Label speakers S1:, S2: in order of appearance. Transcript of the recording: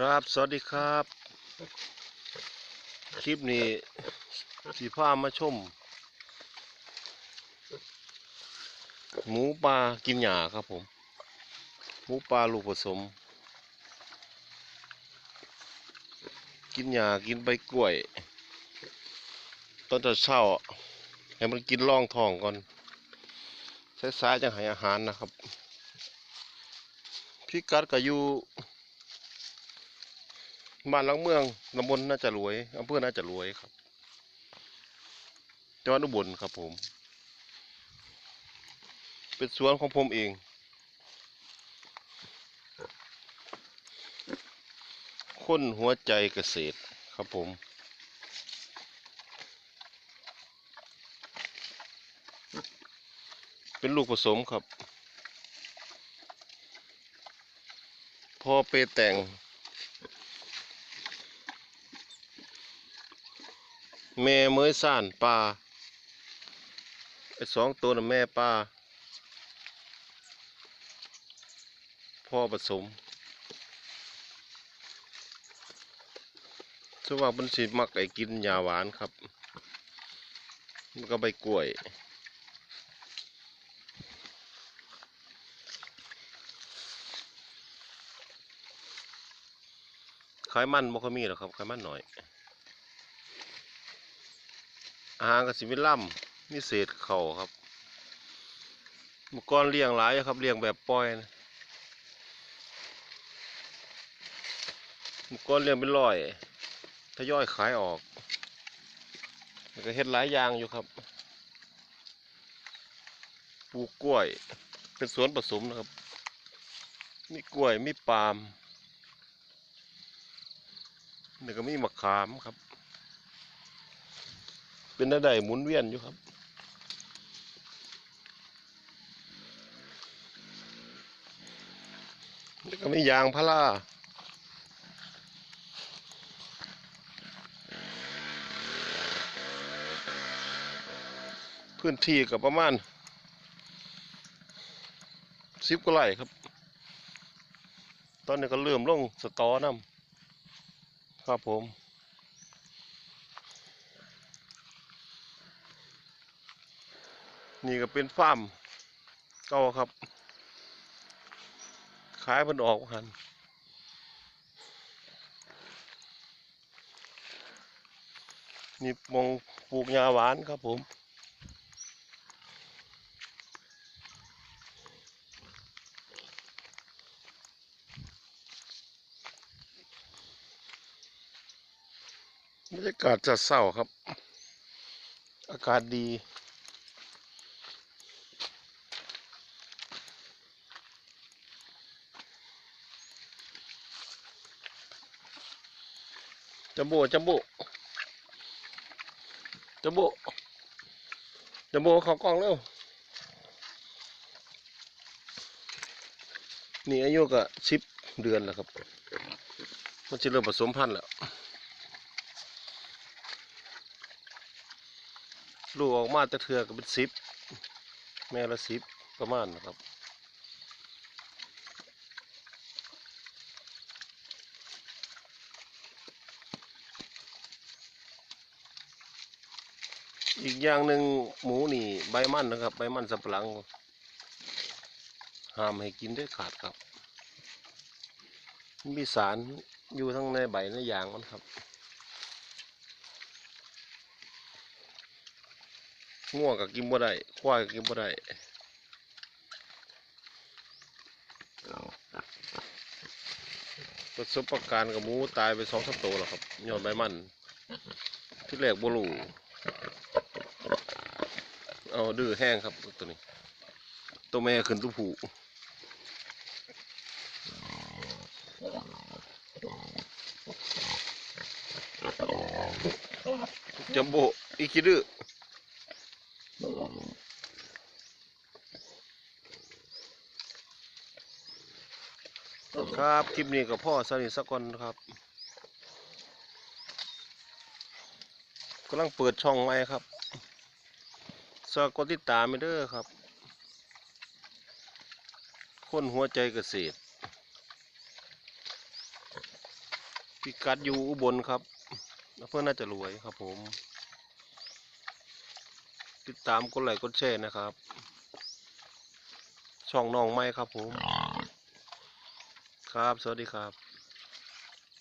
S1: ครับ สวัสดีครับ คลิปนี้สีผ้ามาชม หมูปลากินหญ้าครับผม หมูปลาลูกผสม กินหญ้ากินใบกล้วย ตอนจะเช้าให้มันกินร่องทองก่อนใช้สายจะให้อาหารนะครับ พิกัดก็อยู่ บ้านหลังเมืองตำบลน่าจะรวยอำเภอน่าจะรวยครับจังหวัดอุบลครับผม เป็นสวนของผมเอง คนหัวใจเกษตรครับผมเป็นลูกผสมครับ พอไปแต่ง แม่เมยซ่านปลาไอ้สองตัวน่ะแม่ปลาพ่อผสมสวนมามันสิมักไอ้กินหญ้าหวานครับ มันก็ใบกล้วย ขายมันบ่ค่อยมีหรอกครับขายมันหน่อย อาหารก็สิมีล่ำมีเศษเข่าครับมื่อก่อเลี้ยงหลายครับเลี้ยงแบบปล่อยนะมื่อก่อเลี้ยงเป็นร้อยทยอยขายออกแล้วก็เฮ็ดหลายอย่างอยู่ครับปลูกกล้วย เป็นสวนผสมนะครับ มีกล้วยมีปาล์มนี่ก็มีมะขามครับ เป็นได้หมุนเวียนอยู่ครับแล้วก็มียางพาราพื้นที่กับประมาณสิบกว่าไร่ครับ ตอนนี้ก็เริ่มลงสตอน้ำครับผม นี่ก็เป็นฟาร์มเก่าครับ ขายมันออกหันนี่มองปลูกยาหวานครับผมบรรยากาศจะเศร้าครับ อากาศดี จัมโบ้จัมโบ้จัมโบ้จัมโบ้เขากล้องเร็วนี่อายุก็สิบเดือนแล้วครับ มันจะเริ่มผสมพันธุ์แล้วลูกออกมาแต่เทือก็เป็นสิบแม่ละสิบประมาณนะครับ อีกอย่างหนึ่งหมูนี่ใบมันนะครับ ใบมันสับหลังห้ามให้กินด้วยขาดครับมีสารอยู่ทั้งในใบในยางมันครับง่วงกับกินบ่ได้ควายก็กินบ่ได้ประสบการณ์กับหมูตายไปสองสามตัวแล้วครับยอนใบมัน ที่แรกบ่รู้ เอาดื้อแห้งครับตัวนี้ ตัวแม่ขึ้นตัวผูจัมโบอีคิดื้อครับ คลิปนี้กับพ่อสนิทสักคนครับกำลังเปิดช่องไว้ครับ สากดติดตามไปเด้อครับ คนหัวใจเกษตร พิกัดอยู่อุบลครับเพื่อน่าจะรวยครับผม ติดตามกดไลค์กดแชร์นะครับ ช่องน้องไม้ครับผม ครับ สวัสดีครับ